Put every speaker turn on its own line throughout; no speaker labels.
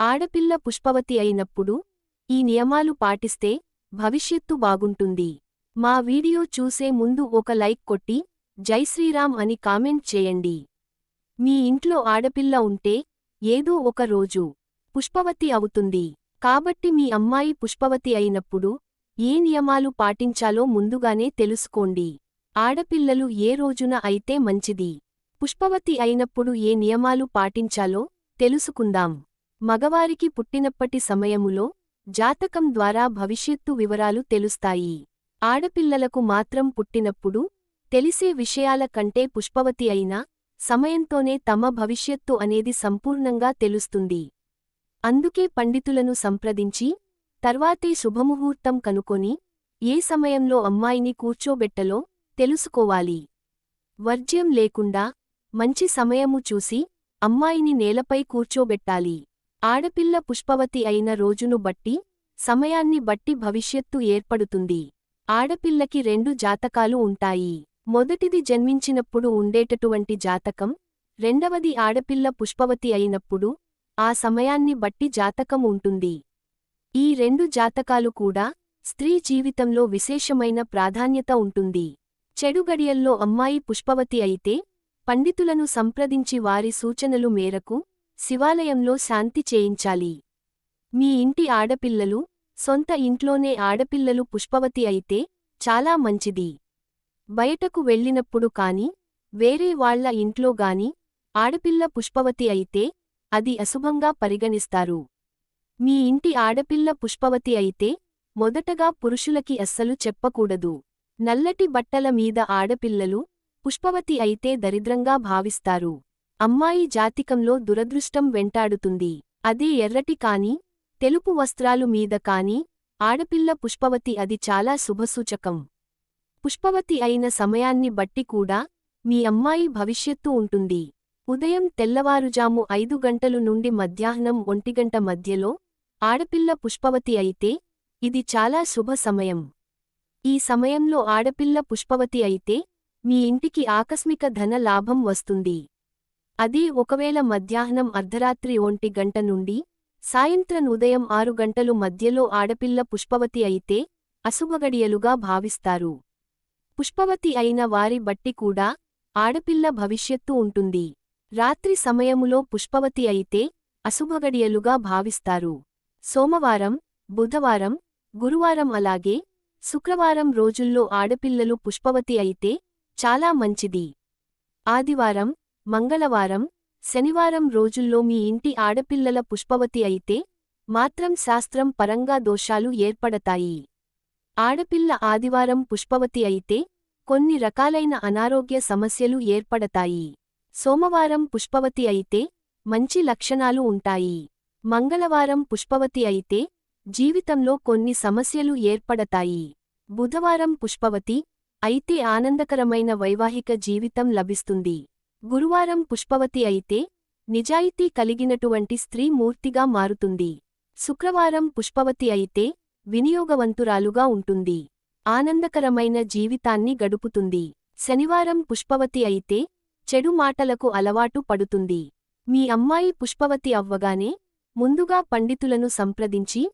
ఆడపిల్ల పుష్పవతి అయినప్పుడు ఈ నియమాలు పాటిస్తే భవిష్యత్తు బాగుంటుంది. మా వీడియో చూసే ముందు ఒక లైక్ కొట్టి జై శ్రీరామ్ అని కామెంట్ చేయండి. మీ ఇంట్లో ఆడపిల్ల ఉంటే ఏదో ఒక రోజు పుష్పవతి అవుతుంది. కాబట్టి మీ అమ్మాయి పుష్పవతి అయినప్పుడు ఏ నియమాలు పాటించాలో ముందుగానే తెలుసుకోండి. ఆడపిల్లలు ఏ రోజున అయితే మంచిది. పుష్పవతి అయినప్పుడు ఏ నియమాలు పాటించాలో తెలుసుకుందాం. మగవారికి పుట్టినప్పటి సమయములో జాతకం ద్వారా భవిష్యత్తు వివరాలు తెలుస్తాయి. ఆడపిల్లలకు మాత్రం పుట్టినప్పుడు తెలిసే విషయాల కంటే పుష్పవతి అయిన సమయంతోనే తమ భవిష్యత్తు అనేది సంపూర్ణంగా తెలుస్తుంది. అందుకే పండితులను సంప్రదించి తర్వాతే శుభముహూర్తం కనుకొని ఏ సమయంలో అమ్మాయిని కూర్చోబెట్టలో తెలుసుకోవాలి. వర్జ్యం లేకుండా మంచి సమయము చూసి అమ్మాయిని నేలపై కూర్చోబెట్టాలి. ఆడపిల్ల పుష్పవతి అయిన రోజును బట్టి సమయాన్ని బట్టి భవిష్యత్తు ఏర్పడుతుంది. ఆడపిల్లకి రెండు జాతకాలు ఉంటాయి. మొదటిది జన్మించినప్పుడు ఉండేటటువంటి జాతకం రెండవది ఆడపిల్ల పుష్పవతి అయినప్పుడు ఆ సమయాన్ని బట్టి జాతకం ఉంటుంది. ఈ రెండు జాతకాలు కూడా స్త్రీ జీవితంలో విశేషమైన ప్రాధాన్యత ఉంటుంది. చెడు గడియల్లో అమ్మాయి పుష్పవతి అయితే పండితులను సంప్రదించి వారి సూచనలు మేరకు శివాలయంలో శాంతి చేయించాలి. మీ ఇంటి ఆడపిల్లలు సొంత ఇంట్లోనే ఆడపిల్లలు పుష్పవతి అయితే చాలా మంచిది. బయటకు వెళ్ళినప్పుడు కాని వేరే వాళ్ళ ఇంట్లో గాని ఆడపిల్ల పుష్పవతి అయితే అది అశుభంగా పరిగణిస్తారు. మీ ఇంటి ఆడపిల్ల పుష్పవతి అయితే మొదటగా పురుషులకి అస్సలు చెప్పకూడదు. నల్లటి బట్టల మీద ఆడపిల్లలు పుష్పవతి అయితే దరిద్రంగా భావిస్తారు. అమ్మాయి జాతికంలో దురదృష్టం వెంటాడుతుంది. అదే ఎర్రటి కాని తెలుపు వస్త్రాలు మీద కాని ఆడపిల్ల పుష్పవతి అది చాలా శుభసూచకం. పుష్పవతి అయిన సమయాన్ని బట్టి కూడా మీ అమ్మాయి భవిష్యత్తు ఉంటుంది. ఉదయం తెల్లవారుజాము ఐదు గంటలు నుండి మధ్యాహ్నం ఒంటిగంట మధ్యలో ఆడపిల్ల పుష్పవతి అయితే ఇది చాలా శుభ సమయం. ఈ సమయంలో ఆడపిల్ల పుష్పవతి అయితే మీ ఇంటికి ఆకస్మిక ధన లాభం వస్తుంది. అది ఒకవేళ మధ్యాహ్నం అర్ధరాత్రి ఒంటి గంట నుండి సాయంత్రం ఉదయం ఆరు గంటలు మధ్యలో ఆడపిల్ల పుష్పవతి అయితే అశుభగడియలుగా భావిస్తారు. పుష్పవతి అయిన వారి బట్టి కూడా ఆడపిల్ల భవిష్యత్తు ఉంటుంది. రాత్రి సమయములో పుష్పవతి అయితే అశుభగడియలుగా భావిస్తారు. సోమవారం బుధవారం గురువారం అలాగే శుక్రవారం రోజుల్లో ఆడపిల్లలు పుష్పవతి అయితే చాలా మంచిది. ఆదివారం మంగళవారం శనివారం రోజుల్లో మీ ఇంటి ఆడపిల్లల పుష్పవతి అయితే మాత్రం శాస్త్రం పరంగా దోషాలు ఏర్పడతాయి. ఆడపిల్ల ఆదివారం పుష్పవతి అయితే కొన్ని రకాలైన అనారోగ్య సమస్యలు ఏర్పడతాయి. సోమవారం పుష్పవతి అయితే మంచి లక్షణాలు ఉంటాయి. మంగళవారం పుష్పవతి అయితే జీవితంలో కొన్ని సమస్యలు ఏర్పడతాయి. బుధవారం పుష్పవతి అయితే ఆనందకరమైన వైవాహిక జీవితం లభిస్తుంది. గురువారం పుష్పవతి అయితే నిజాయితీ కలిగినటువంటి స్త్రీ మూర్తిగా మారుతుంది. శుక్రవారం పుష్పవతి అయితే వినియోగవంతురాలుగా ఉంటుంది. ఆనందకరమైన జీవితాన్ని గడుపుతుంది. శనివారం పుష్పవతి అయితే చెడు మాటలకు అలవాటు పడుతుంది. మీ అమ్మాయి పుష్పవతి అవ్వగానే ముందుగా పండితులను సంప్రదించి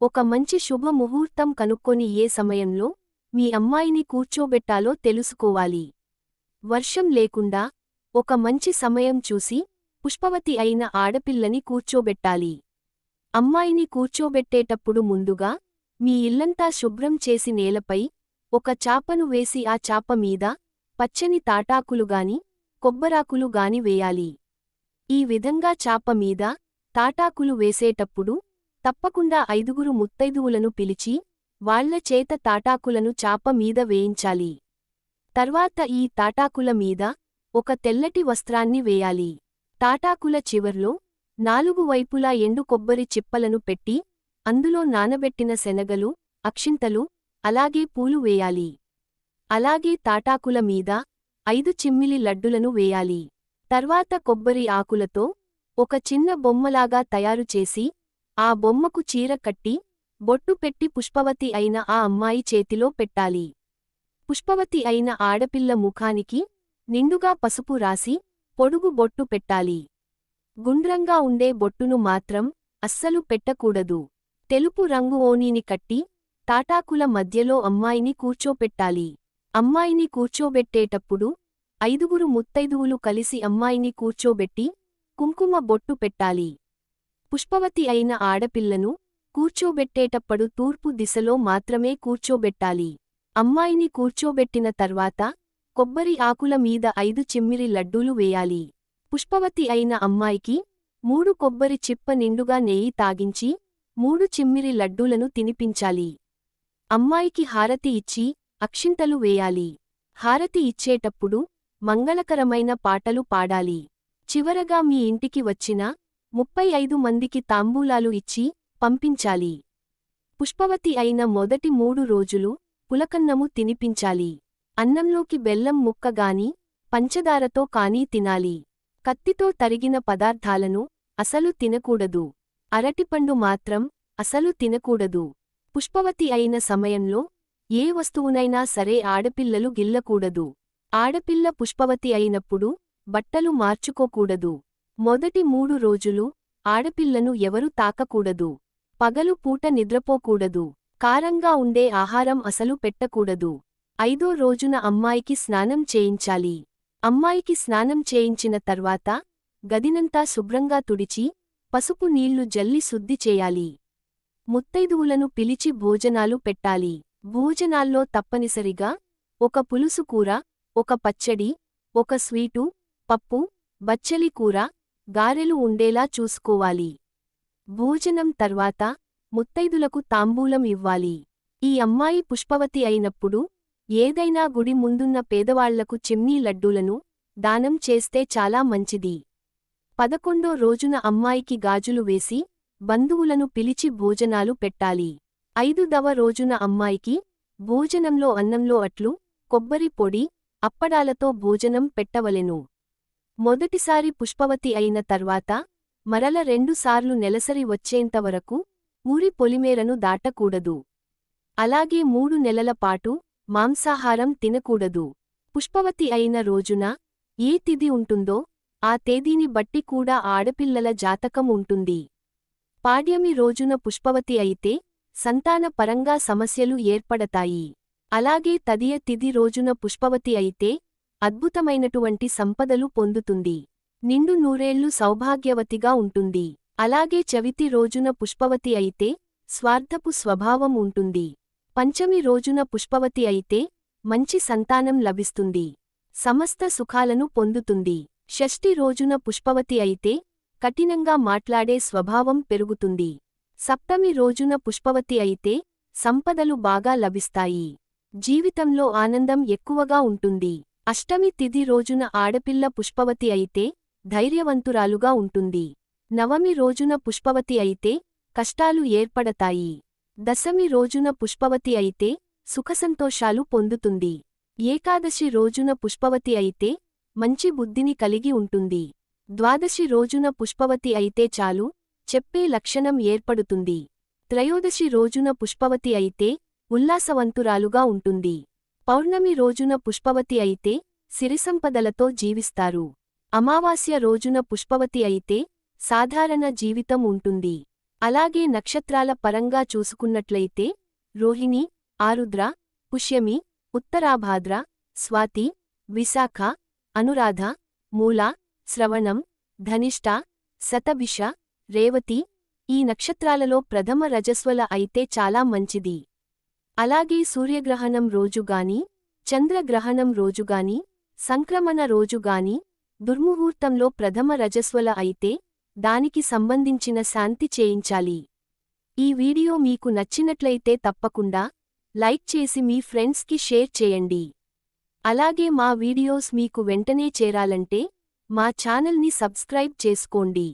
ఒక మంచి శుభ ముహూర్తం కనుక్కొని ఏ సమయంలో మీ అమ్మాయిని కూర్చోబెట్టాలో తెలుసుకోవాలి. వర్షం లేకుండా ఒక మంచి సమయం చూసి పుష్పవతి అయిన ఆడపిల్లని కూర్చోబెట్టాలి. అమ్మాయిని కూర్చోబెట్టేటప్పుడు ముందుగా మీ ఇల్లంతా శుభ్రం చేసి నేలపై ఒక చాపను వేసి ఆ చాప మీద పచ్చని తాటాకులుగాని కొబ్బరాకులు గాని వేయాలి. ఈ విధంగా చాప మీద తాటాకులు వేసేటప్పుడు తప్పకుండా ఐదుగురు ముత్తైదువులను పిలిచి వాళ్ళ చేత తాటాకులను చాప మీద వేయించాలి. తర్వాత ఈ తాటాకుల మీద ఒక తెల్లటి వస్త్రాన్ని వేయాలి. తాటాకుల చివర్లో నాలుగు వైపులా ఎండు కొబ్బరి చిప్పలను పెట్టి అందులో నానబెట్టిన శనగలు అక్షింతలు అలాగే పూలు వేయాలి. అలాగే తాటాకుల మీద ఐదు చిమ్మిలి లడ్డులను వేయాలి. తర్వాత కొబ్బరి ఆకులతో ఒక చిన్న బొమ్మలాగా తయారుచేసి ఆ బొమ్మకు చీర కట్టి బొట్టు పెట్టి పుష్పవతి అయిన ఆ అమ్మాయి చేతిలో పెట్టాలి. పుష్పవతి అయిన ఆడపిల్ల ముఖానికి నిండుగా పసుపు రాసి పొడుగు బొట్టు పెట్టాలి. గుండ్రంగా ఉండే బొట్టును మాత్రం అస్సలు పెట్టకూడదు. తెలుపు రంగు ఓనీని కట్టి తాటాకుల మధ్యలో అమ్మాయిని కూర్చోపెట్టాలి. అమ్మాయిని కూర్చోబెట్టేటప్పుడు ఐదుగురు ముత్తైదువులు కలిసి అమ్మాయిని కూర్చోబెట్టి కుంకుమ బొట్టు పెట్టాలి. పుష్పవతి అయిన ఆడపిల్లను కూర్చోబెట్టేటప్పుడు తూర్పు దిశలో మాత్రమే కూర్చోబెట్టాలి. అమ్మాయిని కూర్చోబెట్టిన తర్వాత కొబ్బరి ఆకుల మీద ఐదు చిమ్మిరి లడ్డూలు వేయాలి. పుష్పవతి అయిన అమ్మాయికి మూడు కొబ్బరి చిప్ప నిండుగా నెయ్యి తాగించి మూడు చిమ్మిరి లడ్డూలను తినిపించాలి. అమ్మాయికి హారతి ఇచ్చి అక్షింతలు వేయాలి. హారతి ఇచ్చేటప్పుడు మంగళకరమైన పాటలు పాడాలి. చివరగా మీ ఇంటికి వచ్చిన ముప్పై ఐదు మందికి తాంబూలాలు ఇచ్చి పంపించాలి. పుష్పవతి అయిన మొదటి మూడు రోజులు పులకన్నము తినిపించాలి. అన్నంలోకి బెల్లం ముక్కగాని పంచదారతో కానీ తినాలి. కత్తితో తరిగిన పదార్థాలను అసలు తినకూడదు. అరటిపండు మాత్రం అసలు తినకూడదు. పుష్పవతి అయిన సమయంలో ఏ వస్తువునైనా సరే ఆడపిల్లలు గిల్లకూడదు. ఆడపిల్ల పుష్పవతి అయినప్పుడు బట్టలు మార్చుకోకూడదు. మొదటి మూడు రోజులు ఆడపిల్లను ఎవరు తాకకూడదు. పగలు పూట నిద్రపోకూడదు. కారంగా ఉండే ఆహారం అసలు పెట్టకూడదు. ఐదో రోజున అమ్మాయికి స్నానం చేయించాలి. అమ్మాయికి స్నానం చేయించిన తర్వాత గదినంతా శుభ్రంగా తుడిచి పసుపు నీళ్ళు జల్లి శుద్ధి చేయాలి. ముత్తైదువులను పిలిచి భోజనాలు పెట్టాలి. భోజనాల్లో తప్పనిసరిగా ఒక పులుసు కూర ఒక పచ్చడి ఒక స్వీటు పప్పు బచ్చలి కూర గారెలు ఉండేలా చూసుకోవాలి. భోజనం తర్వాత ముత్తైదులకు తాంబూలం ఇవ్వాలి. ఈ అమ్మాయి పుష్పవతి అయినప్పుడు ఏదైనా గుడి ముందున్న పేదవాళ్ళకు చిమ్నీ లడ్డూలను దానం చేస్తే చాలా మంచిది. పదకొండో రోజున అమ్మాయికి గాజులు వేసి బంధువులను పిలిచి భోజనాలు పెట్టాలి. ఐదుదవ రోజున అమ్మాయికి భోజనంలో అన్నంలో అట్లు కొబ్బరి పొడి అప్పడాలతో భోజనం పెట్టవలెను. మొదటిసారి పుష్పవతి అయిన తర్వాత మరల రెండుసార్లు నెలసరి వచ్చేంతవరకు ఊరి పొలిమేరను దాటకూడదు. అలాగే మూడు నెలల పాటు మాంసాహారం తినకూడదు. పుష్పవతి అయిన రోజున ఏ తిది ఉంటుందో ఆ తేదీని బట్టి కూడా ఆడపిల్లల జాతకం ఉంటుంది. పాడ్యమి రోజున పుష్పవతి అయితే సంతాన పరంగా సమస్యలు ఏర్పడతాయి. అలాగే తదియ తిది రోజున పుష్పవతి అయితే అద్భుతమైనటువంటి సంపదలు పొందుతుంది. నిండు నూరేళ్ళు సౌభాగ్యవతిగా ఉంటుంది. అలాగే చవితి రోజున పుష్పవతి అయితే స్వార్థపు స్వభావం ఉంటుంది. పంచమి రోజున పుష్పవతి అయితే మంచి సంతానం లభిస్తుంది. సమస్త సుఖాలను పొందుతుంది. షష్ఠి రోజున పుష్పవతి అయితే కఠినంగా మాట్లాడే స్వభావం పెరుగుతుంది. సప్తమి రోజున పుష్పవతి అయితే సంపదలు బాగా లభిస్తాయి. జీవితంలో ఆనందం ఎక్కువగా ఉంటుంది. అష్టమి తిది రోజున ఆడపిల్ల పుష్పవతి అయితే ధైర్యవంతురాలుగా ఉంటుంది. నవమి రోజున పుష్పవతి అయితే కష్టాలు ఏర్పడతాయి. దశమి రోజున పుష్పవతి అయితే సుఖసంతోషాలు పొందుతుంది. ఏకాదశి రోజున పుష్పవతి అయితే మంచి బుద్ధిని కలిగి ఉంటుంది. ద్వాదశి రోజున పుష్పవతి అయితే చాలు చెప్పే లక్షణం ఏర్పడుతుంది. త్రయోదశి రోజున పుష్పవతి అయితే ఉల్లాసవంతురాలుగా ఉంటుంది. పౌర్ణమి రోజున పుష్పవతి అయితే సిరిసంపదలతో జీవిస్తారు. అమావాస్య రోజున పుష్పవతి అయితే సాధారణ జీవితం ఉంటుంది. అలాగే నక్షత్రాల పరంగా చూసుకున్నట్లయితే రోహిణి ఆరుద్ర పుష్యమి ఉత్తరాభాద్ర స్వాతి విశాఖ అనురాధ మూల శ్రవణం ధనిష్ట శతభిష రేవతి ఈ నక్షత్రాలలో ప్రథమ రజస్వల అయితే చాలా మంచిది. అలాగే సూర్యగ్రహణం రోజుగాని చంద్రగ్రహణం రోజుగాని సంక్రమణ రోజుగాని దుర్ముహూర్తంలో ప్రథమ రజస్వల అయితే దానికి సంబంధించిన శాంతి చేయించాలి. ఈ వీడియో మీకు నచ్చినట్లయితే తప్పకుండా లైక్ చేసి మీ ఫ్రెండ్స్కి షేర్ చేయండి. అలాగే మా వీడియోస్ మీకు వెంటనే చేరాలంటే మా ఛానల్ని సబ్స్క్రైబ్ చేసుకోండి.